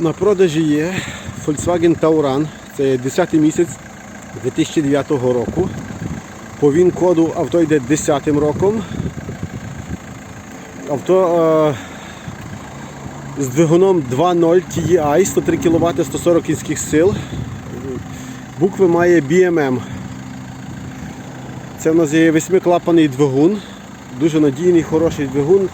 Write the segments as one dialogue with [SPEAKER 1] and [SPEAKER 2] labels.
[SPEAKER 1] На продажі є Volkswagen Tauran. Це є 10 місяць 2009 року. По він коду авто йде 10 роком. Авто е, з двигуном 2.0 TDI, 103 кВт, 140 кінських сил. Букви має BMM. Це в нас є восьмиклапаний двигун. Дуже надійний, хороший двигун.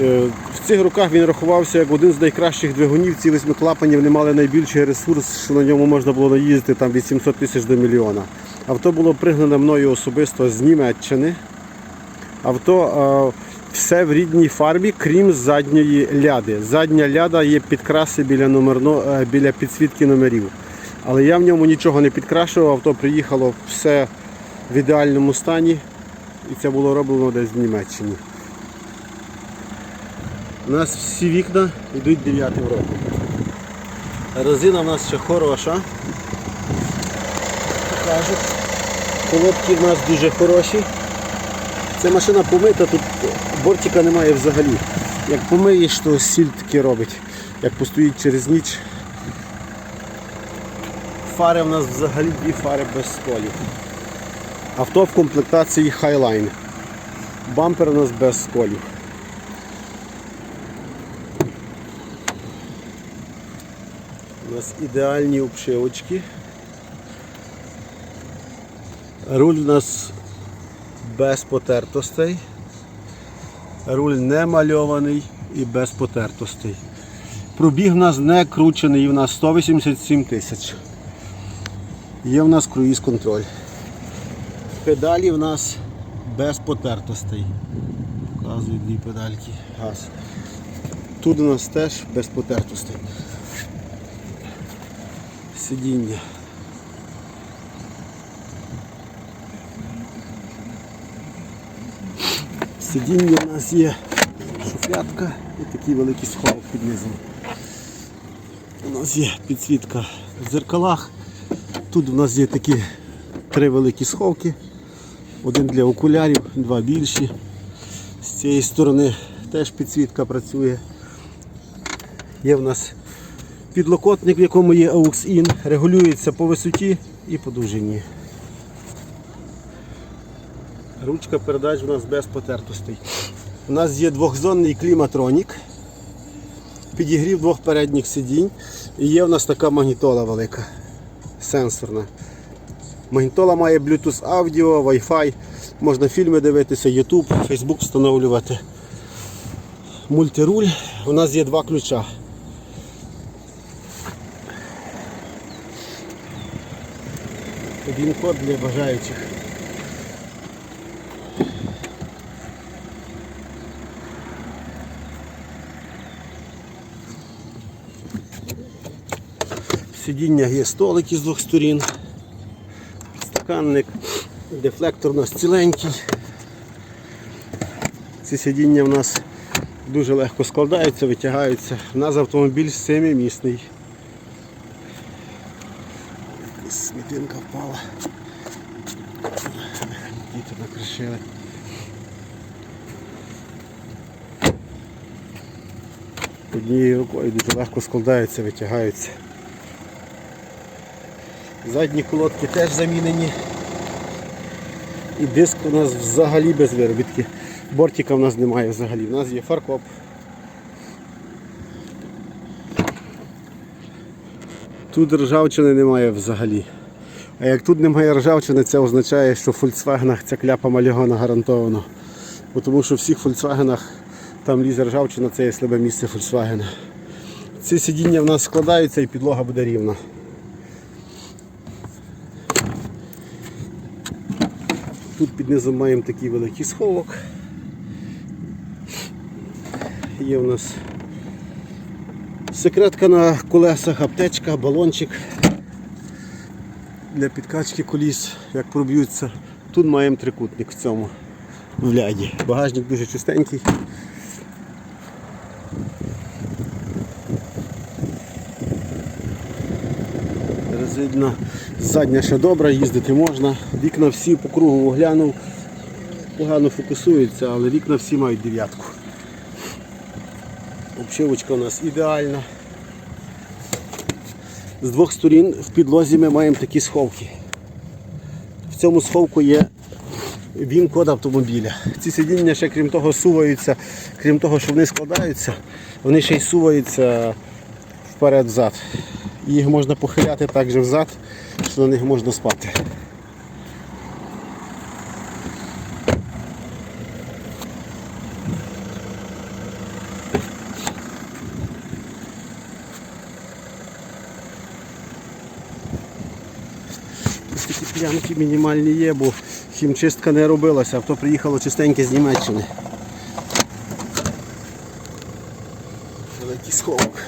[SPEAKER 1] Е, В цих роках він рахувався як один з найкращих двигунів. Ці восьмиклапані вони мали найбільший ресурс, що на ньому можна було наїздити там від 700 тисяч до мільйона. Авто було пригнане мною особисто з Німеччини. Авто е, все в рідній фарбі, крім задньої ляди. Задня ляда є підкраси біля, номерно, е, біля підсвітки номерів. Але я в ньому нічого не підкрашував, авто приїхало все в ідеальному стані. І це було роблено десь в Німеччині. У нас всі вікна йдуть 9 року. Резина в нас ще хороша. Колодки в нас дуже хороші. Це машина помита, тут бортика немає взагалі. Як помиєш, то сіль таки робить. Як постоїть через ніч. Фари в нас взагалі дві фари без сколів. Авто в комплектації Highline. Бампер у нас без сколів. Нас ідеальні обшивочки. Руль у нас без потертостей. Руль не мальований і без потертостей. Пробіг у нас не кручений, у нас 187 тисяч. Є в нас круїз контроль. Педалі в нас без потертостей. Показую дві педальки. Газ. Тут у нас теж без потертостей. Сидіння. Сидіння у нас є шуфлятка і такий великий сховок під низом. У нас є підсвітка в дзеркалах. Тут у нас є такі три великі сховки. Один для окулярів, два більші. З цієї сторони теж підсвітка працює. Є в нас підлокотник, в якому є AUX-IN, регулюється по висоті і по довжині. Ручка передач у нас без потертостей. У нас є двохзонний кліматронік, підігрів двох передніх сидінь. І є у нас така магнітола велика, сенсорна. Магнітола має Bluetooth аудіо, Wi-Fi, можна фільми дивитися, YouTube, Facebook встановлювати. Мультируль. У нас є два ключа. Один код для бажаючих. Сидіння є столики з двох сторін, підстаканник, дефлектор у нас ціленький. Ці сидіння в нас дуже легко складаються, витягаються. У нас автомобіль семимісний. Якась Смітинка впала. Діти накришили. Однією рукою дуже легко складаються, витягаються. Задні колодки теж замінені. І диск у нас взагалі без виробітки. Бортика в нас немає взагалі. У нас є фаркоп. Тут ржавчини немає взагалі. А як тут немає ржавчини, це означає, що в Volkswagen ця кляпа малігона гарантовано. Бо Тому що в всіх Volkswagen там лізе ржавчина, це є слабе місце Volkswagen. Ці сидіння в нас складаються і підлога буде рівна. Тут під низом маємо такий великий сховок. Є у нас секретка на колесах, аптечка, балончик для підкачки коліс, як проб'ються. Тут маємо трикутник в цьому в ляді. Багажник дуже чистенький. Резина задня ще добра, їздити можна. Вікна всі по кругу оглянув. Погано фокусуються, але вікна всі мають дев'ятку. Обшивочка у нас ідеальна. З двох сторін в підлозі ми маємо такі сховки. В цьому сховку є він-код автомобіля. Ці сидіння ще крім того суваються, крім того, що вони складаються, вони ще й суваються вперед-взад. Їх можна похиляти так же взад, що на них можна спати. Такі мінімальні є, бо хімчистка не робилася, авто приїхало чистеньке з Німеччини. Великий сховок.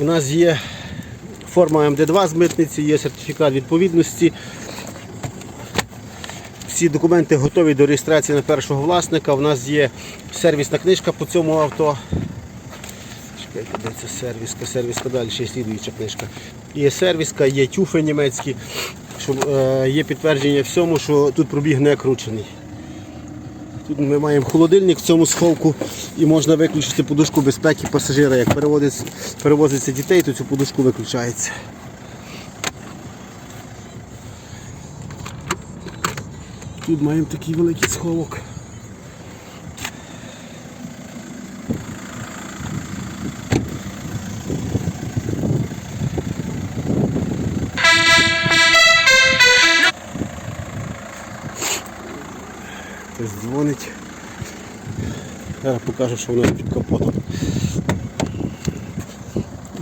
[SPEAKER 1] У нас є форма МД2 з митниці, є сертифікат відповідності. Всі документи готові до реєстрації на першого власника. У нас є сервісна книжка по цьому авто. Чекайте, де це сервіска? Сервіска далі ще слідуюча книжка. Є сервіска, є тюфи німецькі, що, е, є підтвердження всьому, що тут пробіг не кручений. Тут ми маємо холодильник в цьому сховку і можна виключити подушку безпеки пасажира. Як перевозиться дітей, то цю подушку виключається. Тут маємо такий великий сховок. Хтось дзвонить. Зараз покажу, що воно під капотом.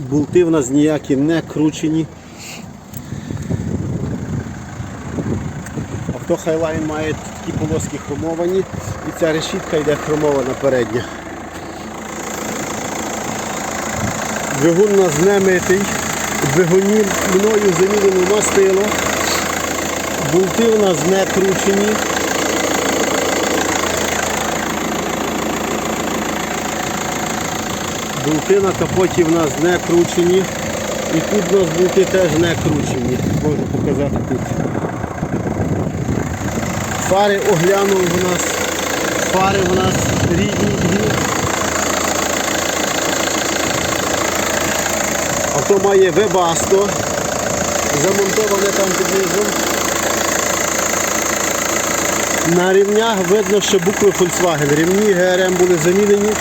[SPEAKER 1] Болти в нас ніякі не кручені. Авто Highline має такі полоски хромовані і ця решітка йде хромована передня. Двигун у нас не митий. Двигуні мною замінено мастило. Болти у нас не кручені. Болти на капоті в нас не кручені. І тут у нас болти теж не кручені. Можу показати тут. Фари оглянув у нас. Фари у нас рідні. Авто має вебасто. Замонтоване там під. На рівнях видно, що букви Volkswagen. Рівні ГРМ були замінені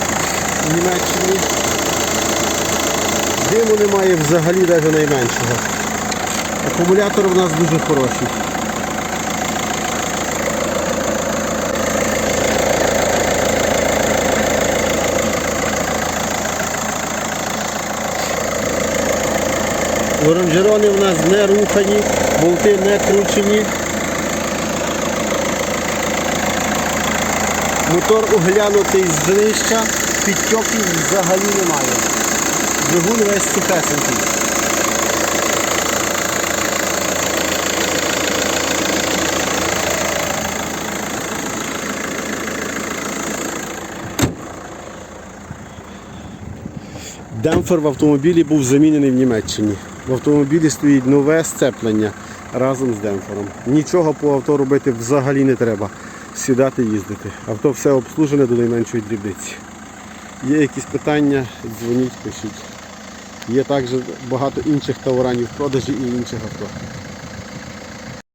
[SPEAKER 1] в Німеччині. Диму немає взагалі навіть найменшого. Акумулятор в нас дуже хороший. Лоранжерони в нас не рухані, болти не кручені. Мотор оглянутий з днища, підтьоків взагалі немає. Двигун весь сухесенький. Демпфер в автомобілі був замінений в Німеччині. В автомобілі стоїть нове сцеплення разом з демпфером. Нічого по авто робити взагалі не треба. Сідати їздити. Авто все обслужене до найменшої дрібниці. Є якісь питання, дзвоніть, пишіть. Є також багато інших товаранів в продажі і інших авто.